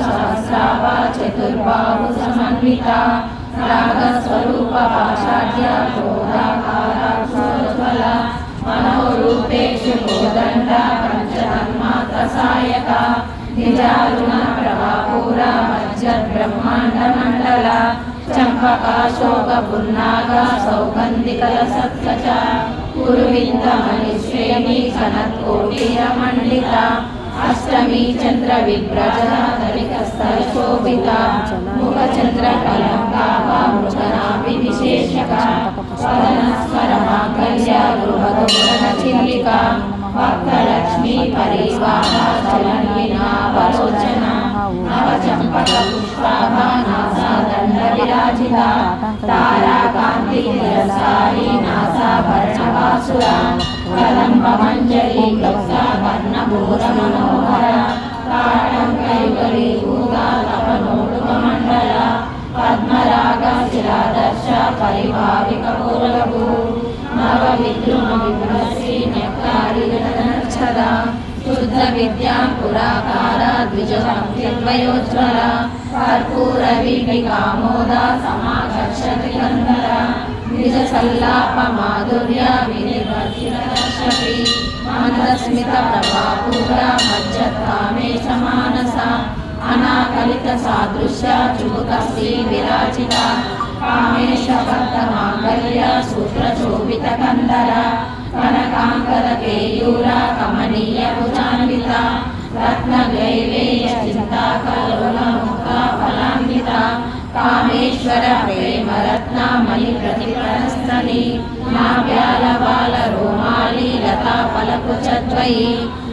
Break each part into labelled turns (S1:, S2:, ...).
S1: సహస్రావ చతుర్బాహు సమన్విత రాగస్వరూప భాషాఢ్య క్రోధాకారాజ్వల మనోరూపేక్షు కోదండ పంచతన్మాత్ర సాయక నిజారుణ ప్రభాపూర మధ్య బ్రహ్మాండ మండల చంపకాశోక పున్నాగ సౌగంధికల సత్కచ కురువింద మణిశ్రేణి కనత్కోటీర రమండిత अष्टमी चंद्र विभ्रज हरिकस्तशोभिता मुखचंद्र कलंकावाचना विशेषका वदनस्वरमाकर्ष्य गृहदुर्गनचिल्लिका भक्तलक्ष्मी परिवाहचलन्विना वरोचना नवचम्पकपुष्पाभा नासा విరాజిత తారాకాంతి తిరసారి నాసాభరణవాసుర కదంబ మంజరి కృష్ణ కర్ణభూర మనోహర తాళం కైవరి భూత తపనోడుక మండల పద్మరాగ శిరాదర్శ పరిభావిక పూరగు నవ విద్రుమ విభ్రసి నెక్కారి ఛదా శుద్ధ విద్యాం పురాకార ద్విజ కర్పూర వీటి కామోద సమాకర్షతి కందర నిజ సల్లాప మాధుర్య వినిర్వర్తిరదర్శతి మందస్మిత ప్రభాపూర మజ్జత్కామేశ మానస అనాకలిత సాదృశ్య చుబుక శ్రీ విరాజిత కామేశ బద్ధ మాంగల్య సూత్ర శోభిత కందర కనకాంకర కేయూర కమనీయ భుజాన్విత రత్న గైవేయ చింతాకలోల ముఖ ఫలాన్విత కామేశ్వర ప్రేమ రత్నామణి మణి ప్రతిఫలస్థలి నావ్యాల బాల రోమాలి లతా ఫలకు చద్వయి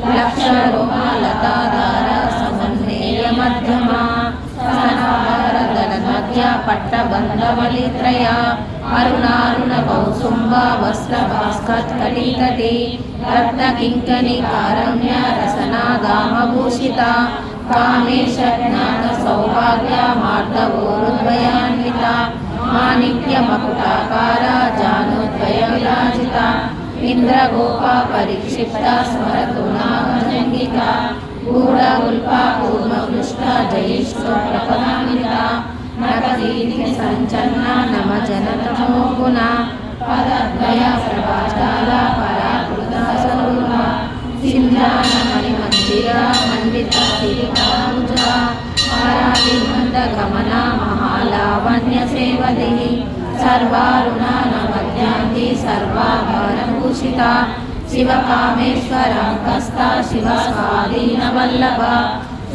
S1: లక్ష రోమాలతాదార సమన్వయ మధ్యమ మధ్య పట్టబంధవలిత్రయ అరుణారుణ కౌసుంబ వస్త్ర భాస్కట్కటితటి రత్న కింకణి కారణ్య రసనాదామభూషిత కామేశ జ్ఞాన సౌభాగ్య మార్దవోరుద్వయాన్విత మాణిక్య మకుటాకార జానోద్వయ విరాజిత ఇంద్రగోప పరిక్షిప్త స్మరతు నాగజంగిక గూఢ ఉల్ప కూర్మ పృష్ట జయిష్ఠ सञ्चन्न नम जनतमो गुणा पदद्वयप्रभाचाला परा कृता सरूपा सिन्धानमणिमन्दिरा मण्डितामुजा परालिमन्दगमना महालावण्यसेवतिः सर्वारुणा नमद्यान्ति सर्वाभारभूषिता शिवकामेश्वराङ्कस्ता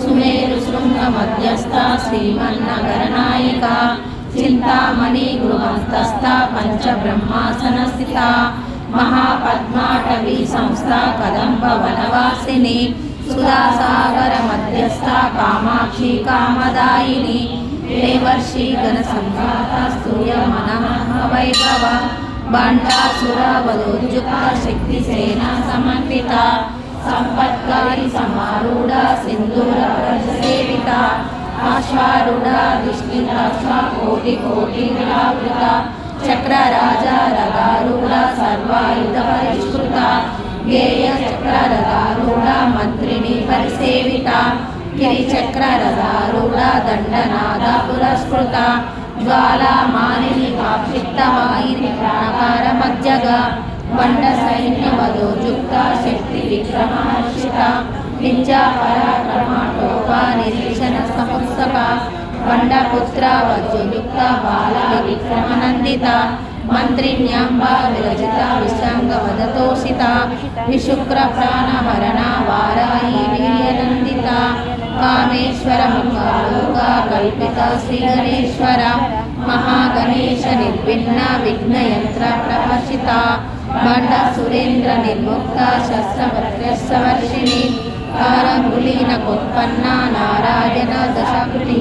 S1: सुमे మధ్యస్థ శ్రీమన్నగర నాయిక చింతామణి గృహస్థస్థ పంచబ్రహ్మాసన స్థిత మహాపద్మాటవీ సంస్థ కదంబ వనవాసిని సుధాసాగర మధ్యస్థ కామాక్షి కామదాయిని దేవర్షి గణ సంఘాత సూర్య మనమహ వైభవ భాండాసుర వదోద్యుక్త శక్తి సేన సమన్విత సంపత్కారి సమారూఢ సింధూర సేవిత ఆశ్వారూఢ విష్ణుత కోటి కోటి నిరాకృత చక్ర రాజా రథారూఢ సర్వాయుధ పరిష్కృత గేయ చక్ర రథారూఢ మంత్రిని పరిసేవిత గిరి చక్ర రథారూఢ దండనాద పురస్కృత జ్వాలా మానిని కాక్షిప్త వాయిని ప్రాణకార మధ్యగ బండ సైన్య వధోజుక్త శక్తి విక్రమహర్షిత విద్యా పరాక్రమాటోప నిరీక్షణ సముత్సక బండపుత్ర వజ్రయుక్త బాల విక్రమనందిత మంత్రిణ్యాంబ విరజిత విశాంగ వదతోషిత విశుక్ర ప్రాణహరణ వారాయి వీర్యనందిత కామేశ్వర ముఖలోక కల్పిత శ్రీ గణేశ్వర మహాగణేశ నిర్విఘ్న విఘ్నయంత్ర ప్రహర్షిత బండ సురేంద్ర నిర్ముక్త శస్త్రవర్షిణి కారంగులీన కొత్పన్న నారాయణ దశకృతి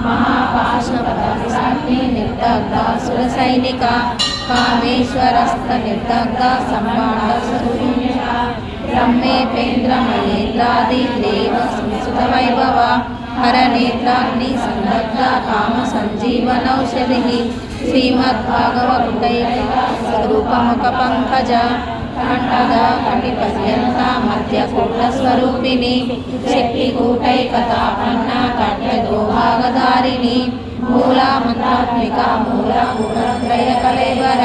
S1: మహాపాశపదాగ్ని నిర్దగ్ధాసుర సైనిక కామేశ్వరస్థ నిర్దగ్ధ సంబాండ స్వరూపిణి బ్రహ్మేపేంద్ర మహేంద్రాది దేవ సంస్కృత వైభవ హర హరనేత్రాగ్ని సందగ్ధ కామ సంజీవనౌషధి శ్రీమద్భాగవతైక స్వరూపముఖ పంకజ కంఠద కటి పర్యంత మధ్యకూట స్వరూపిణి శక్తి కూటైకతాపన్న ఖడ్గోభాగధారిణి మూలా మంత్రాత్మిక మూల గుణత్రయ కలేవర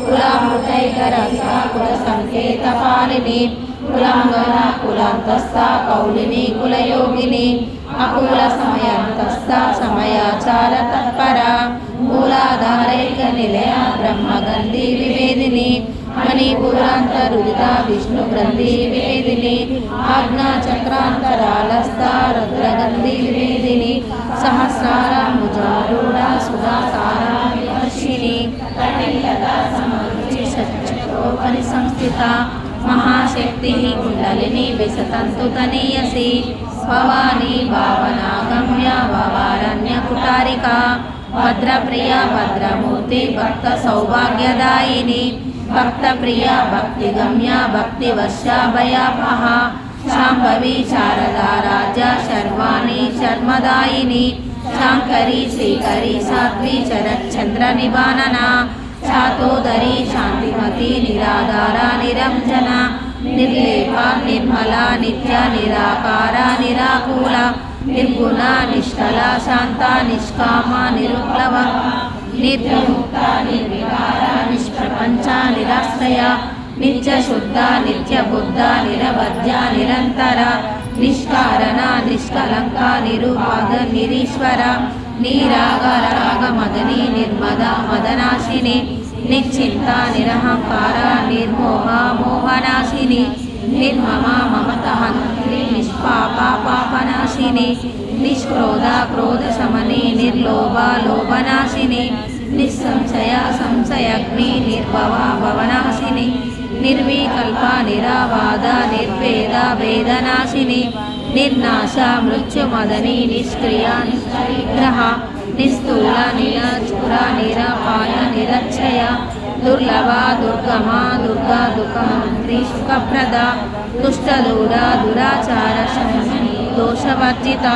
S1: కులామృతైకర కుల సంకేత పాలిని కులంగన కులాంతస్థ కౌలిని కులయోగిని అకుల సమయాంతస్థ సమయాచార తత్పర. మూలాధారైక నిలయ బ్రహ్మగంధి వివేదిని. మణిపురాంతరుదిత విష్ణు గ్రంథి వివేదిని. ఆజ్ఞా చక్రాంతరాలస్థ రుద్రగంధి వివేదిని సహస్రారాముజారూఢ సుధాసారా సంస్థిత महाशक्ति कुण्डलिनी विसतन्तुतनीयसी भवानी भावनागम्या भवारण्यकुटारिका। भद्रप्रिया भद्रमूर्ति भक्त सौभाग्यदायिनी भक्तसौभाग्यदायिनी। भक्तप्रिया भक्तिगम्या भक्तिवश्याभयापः शाम्भवी शारदा राजा शर्वाणी शर्मदायिनी। शाङ्करी श्रीकरी साध्वी शरच्चन्द्रनिबानना శాంకరి శాంతిమతి నిరాధార నిరంజన నిర్లేప నిర్మల నిత్య నిరాకార నిరాకూల నిర్గుణ నిష్కల శాంత నిష్కామ నిరుప్లవ నిర్ముక్త నిర్వికార నిష్ప్రపంచ నిరాశ్రయ నిత్య శుద్ధ నిత్య బుద్ధ నిరవధ్య నిరంతర నిష్కారణ నిష్కలంక నిరుపాద నిరీశ్వర నీరాగ రాగ మదని నిర్మద మదనా మదనాశిని నిశ్చింత నిరహంకార నిర్మోహ మోహనాశిని నిర్మమ మమత హంత్రి నిష్పాప పాపనాశిని నిష్క్రోధ క్రోధ శమని నిర్లోభ లోభనాశిని నిస్సంశయ సంశయగ్ని నిర్భవ భవనాశిని నిర్వికల్ప నిరావాద నిర్భేద వేదనాశిని నిర్నాశ మృత్యుమదని నిష్క్రియ నిగ్రహ నిస్థూల నిలచూర నిరపాయ నిరక్షయ దుర్లభ దుర్గమా దుర్గా దుఃఖమంత్రి సుఖప్రద దుష్టదూర దురాచార శమని దోషవర్జిత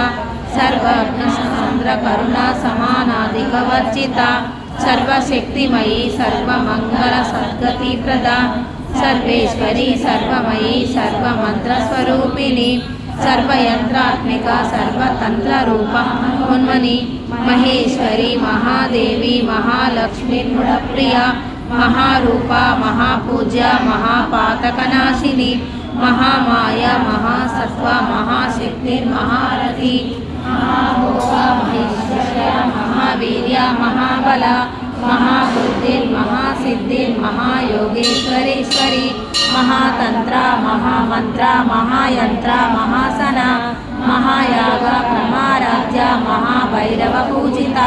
S1: సర్వజ్ఞ సంద్ర కరుణ సమానాధిక వర్జిత సర్వశక్తిమయీ సర్వమంగళ సద్గతి ప్రద సర్వేశ్వరి సర్వమయీ సర్వమంత్రస్వరూపిణి సర్వయంత్రాత్మిక సర్వతంత్ర రూప ఉన్మని మహేశ్వరి మహాదేవి మహాలక్ష్మి గుణప్రియ మహారూప మహాపూజ్య మహాపాతకనాశిని మహామాయ మహాసత్వ మహాశక్తి మహారథి మహాభోగ మహేశ్వర మహావీర్య మహాబల మహాబుద్ధిర్ మహాసిద్ధిర్ మహాయోగేశ్వరేశ్వరి మహాతంత్ర మహామంత్ర మహాయంత్ర మహాసన మహాయాగ బ్రహ్మారాధ్య మహాభైరవ పూజిత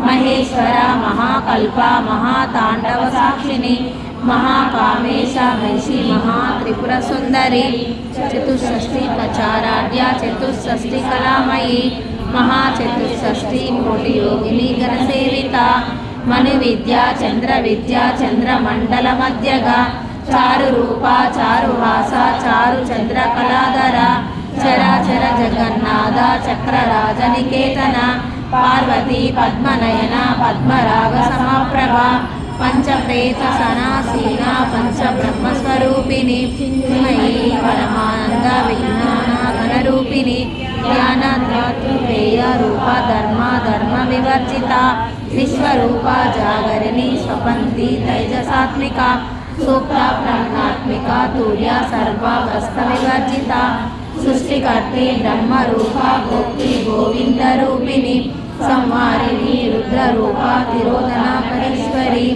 S1: మహేశ్వర మహాకల్ప మహాతాండవ సాక్షిని మహాకామేశ మహిషి మహాత్రిపుర సుందరి చతుషష్ఠి ప్రచారాధ్య చతుషష్ఠి కళామయి మహాచతుషష్ఠి కోటి యోగిని గణసేవిత మను విద్య చంద్ర విద్య చంద్రమండల మధ్యగా చారు రూప చారు భాష చారు చంద్ర కళాధర చరాచర జగన్నాథ చక్రరాజ నికేతన పార్వతీ పద్మనయన పద్మరాగ సమప్రభ పంచప్రేత సనాసీన పంచ బ్రహ్మస్వరూపిణి చిన్మయీ పరమానంద విజ్ఞాన ఘనరూపిణి జ్ఞానద్రాతృపేయ రూప ధర్మ ధర్మ వివర్జిత విశ్వరూప జాగరిణి స్వపంతి తైజసాత్మిక సూక్త ప్రాణాత్మిక తూర్య సర్వావస్థ వివర్జిత సృష్టికర్తి బ్రహ్మరూప భక్తి గోవింద రూపిణి సంహారిణి రుద్రరూప తిరోధనాకరీశ్వరి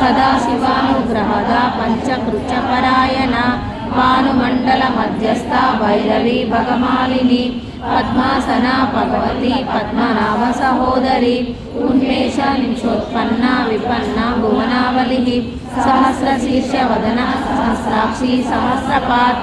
S1: సదాశివానుగ్రహద పంచకృత్యపరాయణ భానుమండల మధ్యస్థ భైరవి భగమాలిని పద్మాసన భగవతి పద్మనాభ సహోదరి ఉన్మేష నిమిషోత్పన్న విపన్న భువనావలి సహస్ర శీర్ష వదన సహస్రాక్షి సహస్రపాత్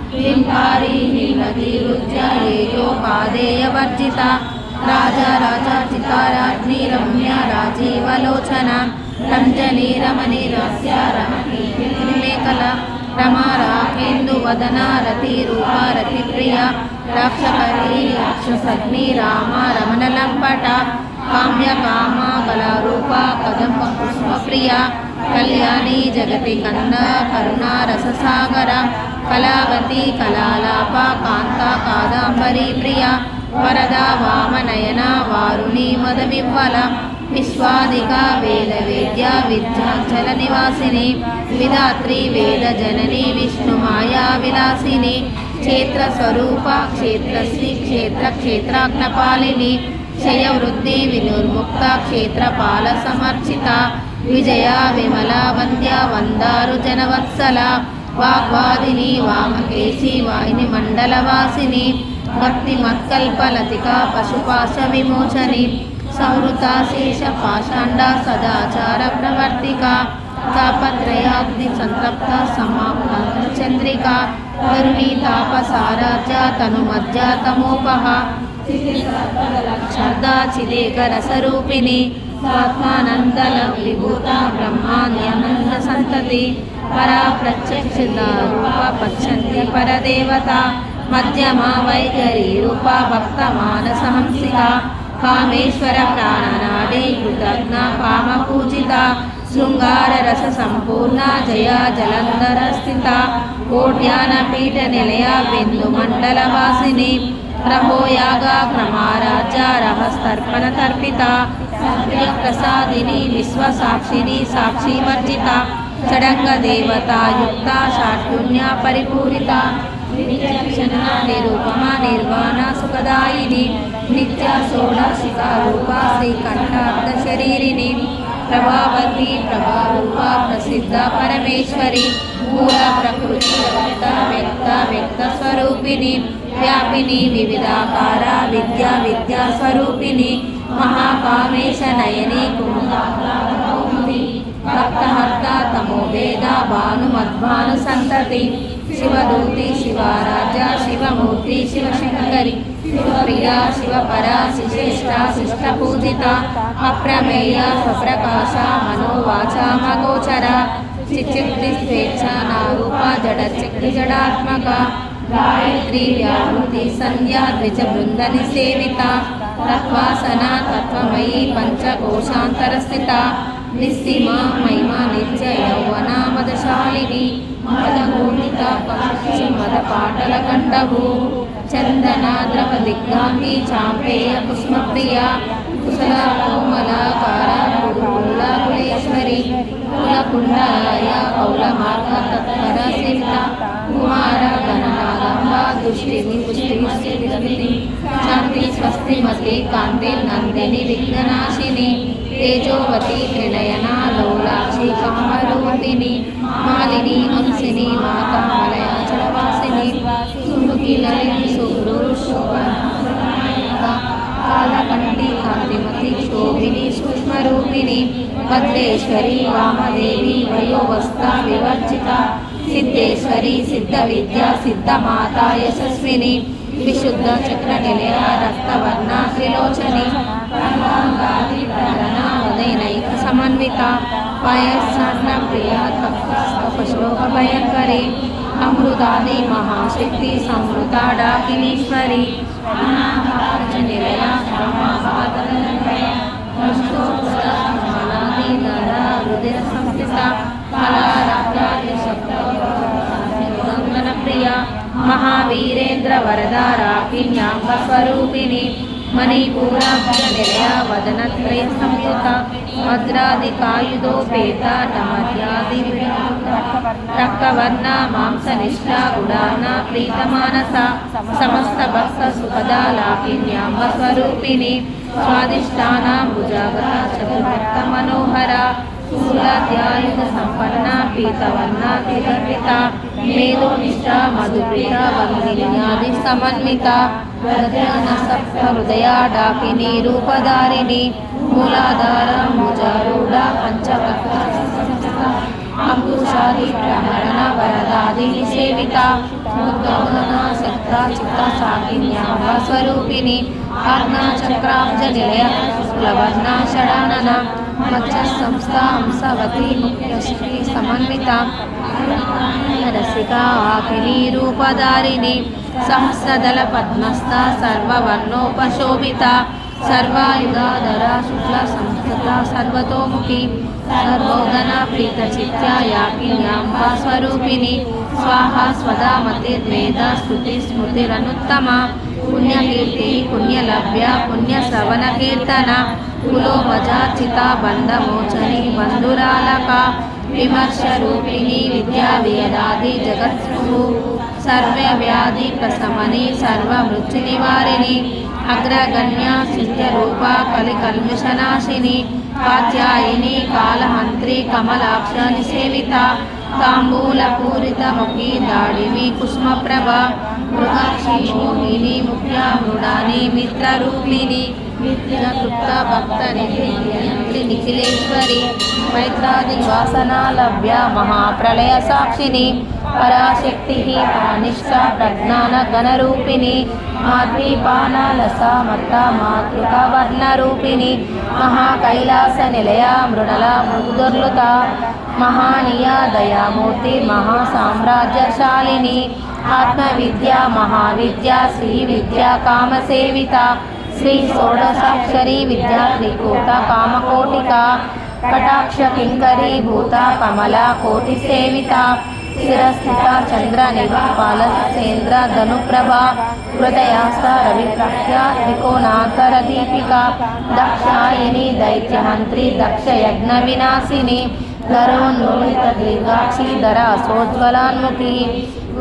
S1: సంపుట మౌక్తిక పురుషార్థప్రదా రాజా రాజ్ఞి రమ్య రాజీవలోచన రంజని రమణి రస్య రమణి రమా రాకేందు వదన రతి రూప రతి ప్రియ. రాక్షకరి రాక్షసగ్ని రామ రమణ లంపట. కామ్య కామ కళారూప కదంబ పుష్ప కళ్యాణి జగతి కంద కరుణా రససాగర కళావతి కళాలాప కాంత కాదాంబరీ ప్రియ వరద వామనయన వారుణి మదమివ్వల విశ్వాదిక వేద వేద్య విద్యాచల నివాసిని విధాత్రి వేద జనని విష్ణు మాయా విలాసిని క్షేత్ర స్వరూప క్షేత్రశ్రీ క్షేత్ర క్షేత్రాజ్ఞపాలిని క్షయ వృద్ధి వినుర్ముక్త క్షేత్రపాల సమర్చిత విజయ విమల వంద్య వందారు జనవత్సల వాగ్వాదిని వామకేశి వాహిని మండలవాసిని భక్తి మత్కల్పలతిక పశుపాశ విమోచని సంవృతాశేష పాషాండ సదాచార ప్రవర్తిక తాపత్రయాగ్ని సంతప్త సమాప్త చంద్రిక తరుణి తాపసారాజ తను మధ్య తమోపహ ఛర్దా చిదేకర స్వరూపిణి స్వాత్మానందల విభూత బ్రహ్మాన్యనంద సంతతి. పరా ప్రత్యక్షిత రూప పచ్చంతి పరదేవత. మధ్యమా వైఖరి రూప భక్త మానసహంసిక. కామేశ్వర ప్రాణనాడే కృతజ్ఞ కామ పూజిత శృంగార రస సంపూర్ణ జయ జలంధర స్థిత కోట్యాన పీఠ నిలయ బిందు మండల వాసిని రహోయాగ క్రమారాజ్య రహస్తర్పణ తర్పిత ప్రసాదిని విశ్వసాక్షిని సాక్షి వర్జిత షడంగ దేవతాయుక్త షాట్పుణ్య పరిపూరిత నిత్యక్షణ నిరూపమ నిర్వాణ సుఖదాయిని నిత్య షోడశిక రూప శ్రీకంఠార్థ శరీరిని ప్రభావతి ప్రభారూప ప్రసిద్ధ పరమేశ్వరి మూల ప్రకృతి వ్యక్త వ్యక్త వ్యక్త స్వరూపిణి వ్యాపిని వివిధాకార విద్యా విద్యా స్వరూపిణి మహాకామేశ నయని కుముది భక్తహర్త తమో వేద భాను మధ్వాను సంతతి శివదూతి శివారాజ శివమూర్తి శివశంకరి శివప్రియ శివపర శిశేష్ట శిష్టపూజిత అప్రమేయ స్వప్రకాశ మనోవాచ మగోచర చిచ్చిక్తి స్వేచ్ఛ నారూప జడ చక్రి జడాత్మక గాయత్రి వ్యాహృతి సంధ్యా ద్విజ బృందని సేవిత తత్వాసన తత్వమయీ పంచకోశాంతర స్థిత నిస్సిమ మహిమ నిత్య యౌవన మదశాలిని మదగూణిత పక్షి మద పాటల కండవు చందన ద్రవ దిగ్గాంగి చాంపేయ కుష్మప్రియ కుశల కోమలాకార కుల కులేశ్వరి కుల కుండాయ కౌల మార్గ తత్పర సేవిత కుమార दुष्टिर्मुच्चिर्मसिद्धि शान्ति स्वस्तिमते कान्तिर्नन्दिनि विघ्ननाशिनि, तेजोवती त्रिनयना लौलाक्षि, कामरूपिणि, मालिनी, अंसिनी, माता, मलया चलवासिनी सुमुखी, ललिनि सुब्रूशोभना कालकण्ठी कान्तिमति शोभिनि सूक्ष्मरूपिणि भद्रेश्वरी, वामदेवी, वयोवस्था, विवर्जिता సిద్ధేశ్వరి సిద్ధ విద్య సిద్ధ మాతా యశస్విని విశుద్ధ చక్ర నిలయ రక్తవర్ణ త్రిలోచని ఉదయనైక సమన్విత వయస్సన్న ప్రియ తపశ్లోక భయంకరి అమృతాది మహాశక్తి సంవృత డాకినీశ్వరి అనాథార్జ నిలయ హృదయ సంస్థిత కళారాజ్యాది శబ్ద ప్రియ మహావీరేంద్ర వరద రాకిన్యాంబ మణిపూరాభ్య నిలయ వదనత్రయ సంయుత వజ్రాదికాయుధోపేత నమద్యాది రక్తవర్ణ మాంసనిష్ట గుడాన ప్రీతమానస సమస్త భక్త సుఖద లాకిన్యాంబ స్వరూపిణి చతుర్భక్త మనోహర స్థూలాధ్యాయుధ సంపన్న పీతవర్ణ తిగర్విత మేధోనిష్ట మధుప్రిత వందిన్యాది సమన్విత. ప్రజ్ఞాన డాకిని రూపధారిణి. మూలాధార భుజారూఢ పంచకర్త అంకుశాది ప్రహరణ వరదాది సేవిత ముద్గౌన సత్ర చిత్త సాగిన్యామ స్వరూపిణి ఆజ్ఞా చక్రాబ్జ నిలయ శుక్లవర్ణ షడానన మధ్య సంస్థ హంసవతి ముఖ్యశ్రీ సమన్విత రసిక ఆకిని రూపధారిణి సహస్రదళ పద్మస్థ సర్వవర్ణోపశోభిత సర్వాయుగాధర స్వరూపిణి స్వాహ స్వదా మతిర్వేద స్థుతి స్మృతిరనుత్తమ పుణ్యకీర్తి పుణ్యలభ్య పుణ్య శ్రవణ కీర్తన కులోమజాచిత బంధమోచని బంధురాలక విమర్శ రూపిణి విద్యా వేదాది జగత్సు సర్వ వ్యాధి ప్రశమని సర్వ మృత్యు నివారిణి అగ్రగణ్య సిద్ధ రూప కలి కల్మిషనాశిని కాత్యాయిని కాళహంత్రి కమలాక్ష నిసేవిత తాంబూల పూరిత ముఖి దాడివి కుసుమప్రభ మృగాక్షి మోహిని ముఖ్య మృడాని మిత్రరూపిణి నిత్యకృత భక్త నిధి నిఖిలేశ్వరి మైత్రాది వాసనాలభ్య మహాప్రళయ సాక్షిని పరాశక్తి పరనిష్ట ప్రజ్ఞాన గణరూపిణి మాధ్వీపానాలస మత్త మాతృక వర్ణరూపిణి మహాకైలాస నిలయ మృణల మృదుర్లుత మహానీయ దయామూర్తి మహాసామ్రాజ్యశాలిని ఆత్మవిద్య మహావిద్య శ్రీ విద్య కామసేవిత శ్రీ షోడశాక్షరి విద్యా త్రికూట కామకోటిక కటాక్ష కింకరీ భూత కమల కోటి సేవిత శిరస్థిత చంద్ర నిపాల సేంద్ర ధనుప్రభ హృదయాస్త రవిప్రాఖ్య త్రికోణాకర దీపిక దక్షాయిని దైత్యహంత్రి దక్ష యజ్ఞ వినాశిని ధరోన్మోహిత దీర్ఘాక్షి ధర సోజ్వలాన్ముఖి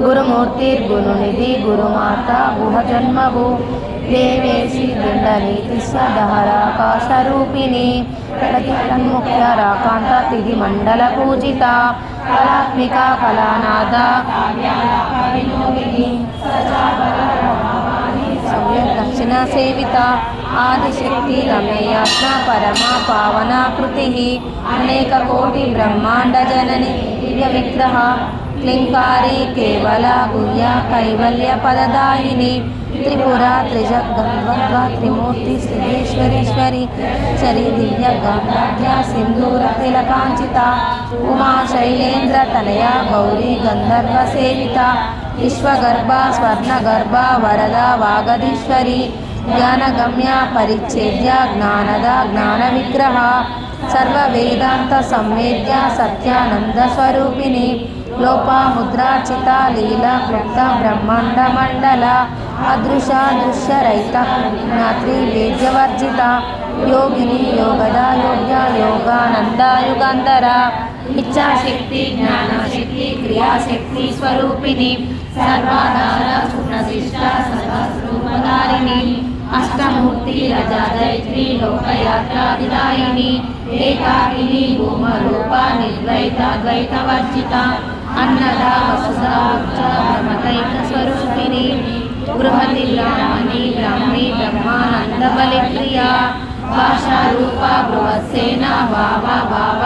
S1: గురుమూర్తిర్గుణునిధి గురుమాత గుహజన్మభు దేవేశి దండనీతి సదహరాకాశరూపిణి ప్రతిముఖ్య రాకాంత తిథి మండల పూజిత కళాత్మిక కళానాథ. దక్షిణ సేవిత ఆదిశక్తి రమేయాత్మ పరమ పావనాకృతి అనేక కోటి బ్రహ్మాండ జనని దివ్య విగ్రహ క్లింకారి కేవల గుహ్య కైవల్య పదదాయిని. త్రిపుర త్రిజగద్వ త్రిమూర్తి సిద్ధేశ్వరీశ్వరి చరి దివ్య గంధ్య సింధూర తిలకాంచిత ఉమా శైలేంద్ర తనయ గౌరీ గంధర్వ సేవిత విశ్వగర్భ స్వర్ణగర్భ వరద వాగదీశ్వరి జ్ఞానగమ్య పరిచ్ఛేద్య జ్ఞానద జ్ఞాన విగ్రహ సర్వ వేదాంత సంవేద్య సత్యానంద స్వరూపిణి. లోపాముద్రాచిత లీల క్లుప్త బ్రహ్మాండ మండల అదృశ దృశ్య జ్ఞాత్రి వేద్యవర్జిత యోగిని యోగద యోగ్య యోగానంద యుగంధర ఇచ్ఛాశక్తి జ్ఞానశక్తి క్రియాశక్తి స్వరూపిణి సర్వాధార సుప్రతిష్ట సర్వస్వరూపధారిణి అష్టమూర్తి రజాదైత్రి లోకయాత్రాధిదాయిని ఏకాకిని భూమరూప నిర్వైత ద్వైతవర్జిత అన్నద వసుధా ఉజ్జ స్వరూపిణి బృహతి బ్రాహ్మణి బ్రాహ్మణి బ్రహ్మానందబలి బలిప్రియ భాషా రూప బృహత్సేన భావ భావ